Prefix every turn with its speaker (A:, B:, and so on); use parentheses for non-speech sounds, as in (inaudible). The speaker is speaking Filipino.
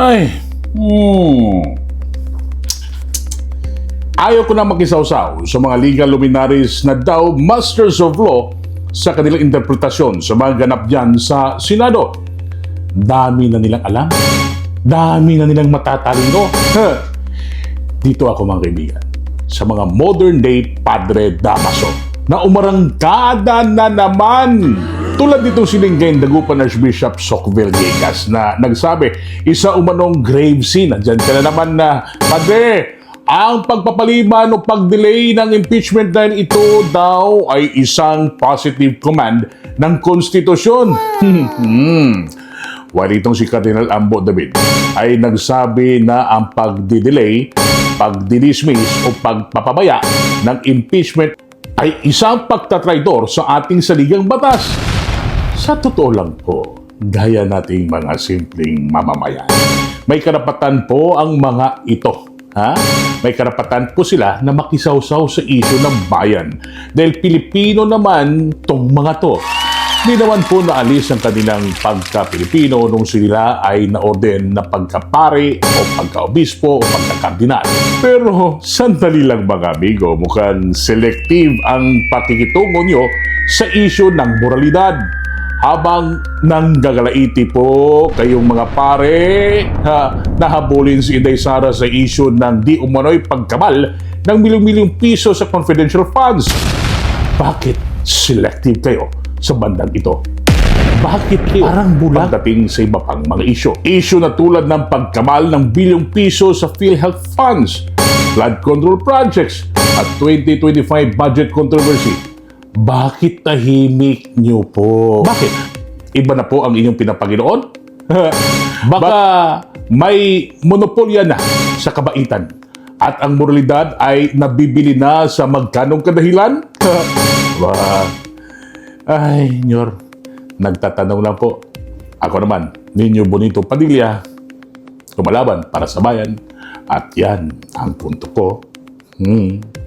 A: Ay, hmm. Ayaw ko na makisawsaw sa mga legal luminaries na daw masters of law sa kanilang interpretasyon sa mga ganap dyan sa Senado. Dami na nilang alam. Dami na nilang matatalino. Dito ako mga kaibigan sa mga modern day Padre Damaso na umarangkada na naman. Tulad nitong silinggay dagupan Archbishop Socville Gigas na nagsabi, isa umanong grave scene. Nandyan ka na naman na, Padre, ang pagpapalima o pag-delay ng impeachment dahil ito daw ay isang positive command ng konstitusyon. Hmm. (laughs) While itong si Cardinal Ambo David ay nagsabi na ang pagdidelay, pagdinismiss o pagpapabaya ng impeachment ay isang pagtatraidor sa ating saligang batas. Sa totoo lang po, gaya nating mga simpleng mamamayan, may karapatan po ang mga ito. Ha? May karapatan po sila na makisawsaw sa isyo ng bayan. Dahil Pilipino naman tong mga to. Di naman po naalis ang kanilang pagka-Pilipino nung sila ay na-orden na pagkapare o pagka-obispo o pagka-kardinal. Pero sandali lang mga amigo, mukhang selective ang pakikitungo nyo sa isyo ng moralidad. Habang nanggagalaiti po kayong mga pare, ha, nahabulin si Inday Sara sa isyo ng di umano'y pagkamal ng milyong-milyong piso sa confidential funds. Bakit selective kayo sa bandang ito? Bakit kayo parang bulag pagdating sa iba pang mga isyo? Isyo na tulad ng pagkamal ng bilyong piso sa PhilHealth funds, flood control projects, at 2025 budget controversy. Bakit tahimik niyo po? Bakit? Iba na po ang inyong pinapaginoon? (laughs) Baka may monopolya na sa kabaitan at ang moralidad ay nabibili na sa magkanong kadahilan? (laughs) Wah. Ay, Nyor, nagtatanong lang po. Ako naman, Ninyo Bonito Padilla, kumalaban para sa bayan. At yan ang punto ko. Hmm.